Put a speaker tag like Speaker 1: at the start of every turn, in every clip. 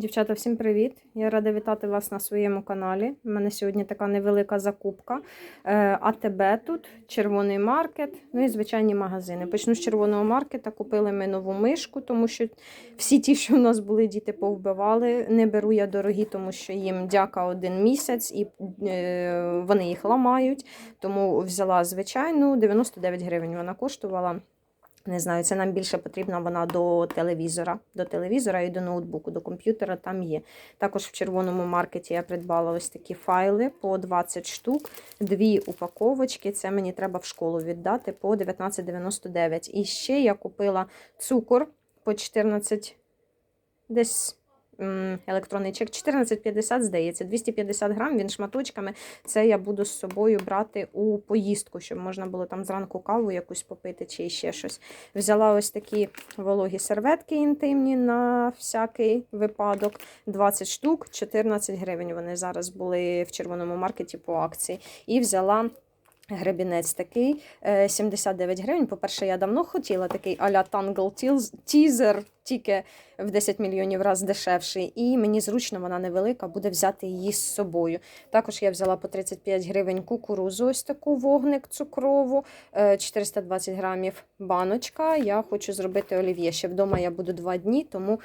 Speaker 1: Дівчата, всім привіт! Я рада вітати вас на своєму каналі. У мене сьогодні така невелика закупка. Е, АТБ тут, червоний маркет, ну і звичайні магазини. Почну з червоного маркета. Купили ми нову мишку, тому що всі ті, що в нас були, діти повбивали. Не беру я дорогі, тому що їм дяка один місяць і е, вони їх ламають. Тому взяла звичайну 99 гривень. Вона коштувала. Не знаю, це нам більше потрібна вона до телевізора, до телевізора і до ноутбуку, до комп'ютера там є. Також в червоному маркеті я придбала ось такі файли по 20 штук, дві упаковочки. Це мені треба в школу віддати по 19,99. І ще я купила цукор по 14, десь електронний чек, 14,50, здається, 250 грам, він шматочками. Це я буду з собою брати у поїздку, щоб можна було там зранку каву якусь попити чи ще щось. Взяла ось такі вологі серветки інтимні на всякий випадок. 20 штук, 14 гривень. Вони зараз були в червоному маркеті по акції. І взяла. Гребінець такий е, 79 гривень. По-перше, я давно хотіла такий а-ля Tangle Teaser, тільки в 10 мільйонів раз дешевший. І мені зручно, вона невелика, буде взяти її з собою. Також я взяла по 35 гривень кукурузу, ось таку вогник цукрову, е, 420 грамів баночка. Я хочу зробити олів'є. Ще вдома я буду два дні, тому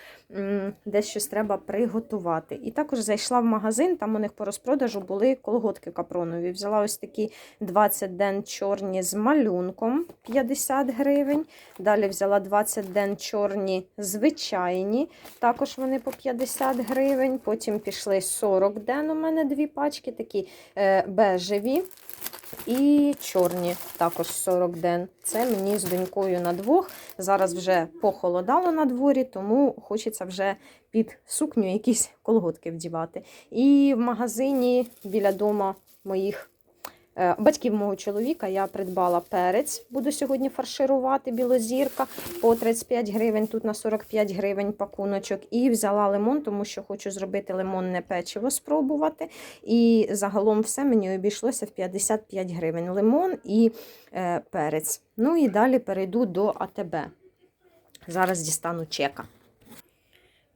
Speaker 1: десь щось треба приготувати. І також зайшла в магазин, там у них по розпродажу були колготки капронові. Взяла ось такі 20 ден чорні з малюнком 50 гривень. Далі взяла 20 ден чорні звичайні, також вони по 50 гривень. Потім пішли 40 ден. У мене дві пачки, такі е, бежеві. І чорні також 40 ден. Це мені з донькою на двох. Зараз вже похолодало на дворі, тому хочеться вже під сукню якісь колготки вдівати. І в магазині біля дома моїх батьків мого чоловіка я придбала перець. Буду сьогодні фарширувати білозірка по 35 гривень, тут на 45 гривень пакуночок. І взяла лимон, тому що хочу зробити лимонне печиво, спробувати. І загалом все мені обійшлося в 55 гривень. Лимон і е, перець. Ну і далі перейду до АТБ. Зараз дістану чека.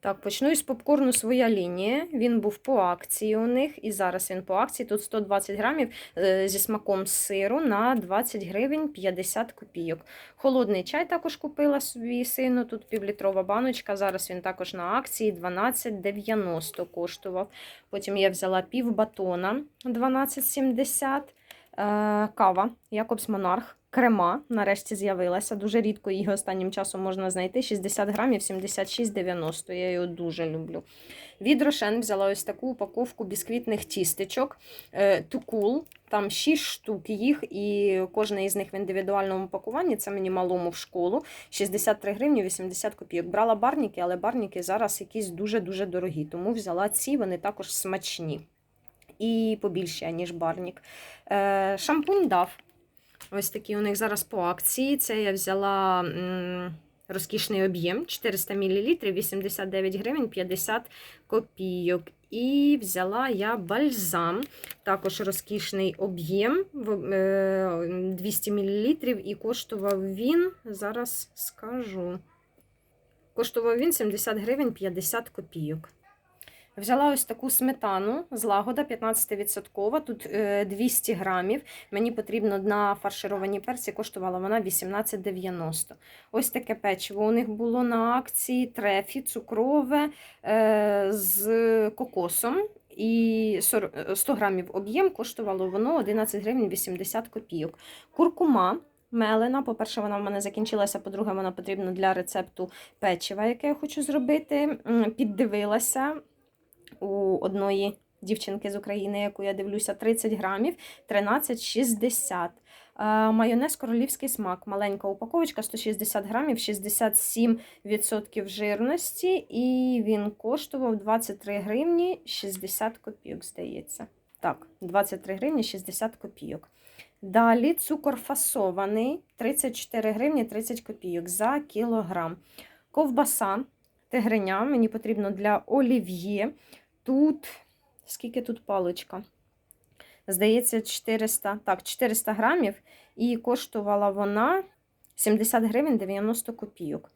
Speaker 1: Так, почну із попкорну своя лінія. Він був по акції у них, і зараз він по акції. Тут 120 грамів е, зі смаком сиру на 20 гривень 50 копійок. Холодний чай також купила собі сину. Тут півлітрова баночка. Зараз він також на акції 12,90 коштував. Потім я взяла пів батона 12,70. Е, Кава Якобс Монарх. Крема нарешті з'явилася. Дуже рідко її останнім часом можна знайти. 60 грамів 76,90. Я його дуже люблю. Від Рошен взяла ось таку упаковку бісквітних тістечок. Тукул. Там 6 штук їх, і кожна із них в індивідуальному пакуванні. Це мені малому в школу. 63 гривні 80 копійок. Брала барніки, але барніки зараз якісь дуже-дуже дорогі. Тому взяла ці, вони також смачні. І побільші, ніж барнік. Е, Шампунь дав. Ось такі у них зараз по акції. Це я взяла розкішний об'єм 400 мл, 89 гривень 50 копійок. І взяла я бальзам, також розкішний об'єм е, 200 мл, і коштував він, зараз скажу, коштував він 70 гривень 50 копійок. Взяла ось таку сметану з лагода 15%, тут е, 200 грамів. Мені потрібно на фаршировані перці, коштувала вона 18,90. Ось таке печиво у них було на акції трефі, цукрове е, з кокосом. І 100 грамів об'єм коштувало воно 11 гривень 80 копійок. Куркума мелена. По-перше, вона в мене закінчилася, по-друге, вона потрібна для рецепту печива, яке я хочу зробити. Піддивилася у одної дівчинки з України, яку я дивлюся, 30 грамів, 13,60. Е, Майонез королівський смак. Маленька упаковочка, 160 грамів, 67% жирності. І він коштував 23 гривні 60 копійок, здається. Так, 23 гривні 60 копійок. Далі цукор фасований 34 гривні 30 копійок за кілограм. Ковбаса тигриня, мені потрібно для олів'є. Тут, скільки тут паличка? Здається, 400, так, 400 грамів. І коштувала вона 70 гривень 90 копійок.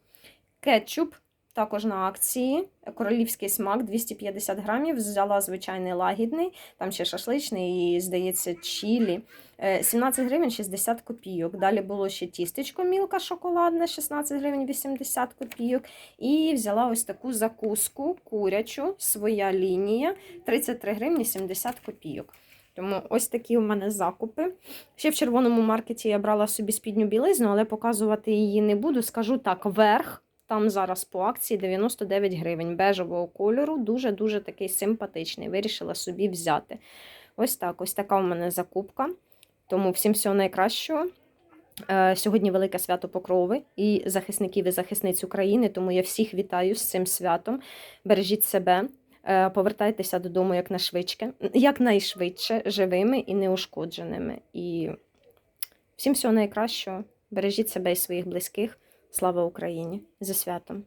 Speaker 1: Кетчуп також на акції. Королівський смак 250 грамів. Взяла звичайний лагідний, там ще шашличний і, здається, чілі. Е, 17 гривень 60 копійок. Далі було ще тістечко мілка шоколадне, 16 гривень 80 копійок. І взяла ось таку закуску курячу, своя лінія, 33 гривні 70 копійок. Тому ось такі у мене закупи. Ще в червоному маркеті я брала собі спідню білизну, але показувати її не буду. Скажу так, верх. Там зараз по акції 99 гривень бежевого кольору. Дуже-дуже такий симпатичний. Вирішила собі взяти. Ось так, ось така у мене закупка. Тому всім всього найкращого. Е, Сьогодні велике свято Покрови і захисників і захисниць України, тому я всіх вітаю з цим святом. Бережіть себе, е, повертайтеся додому якнайшвидше, якнайшвидше живими і неушкодженими. І всім всього найкращого. Бережіть себе і своїх близьких. Слава Україні! За святом!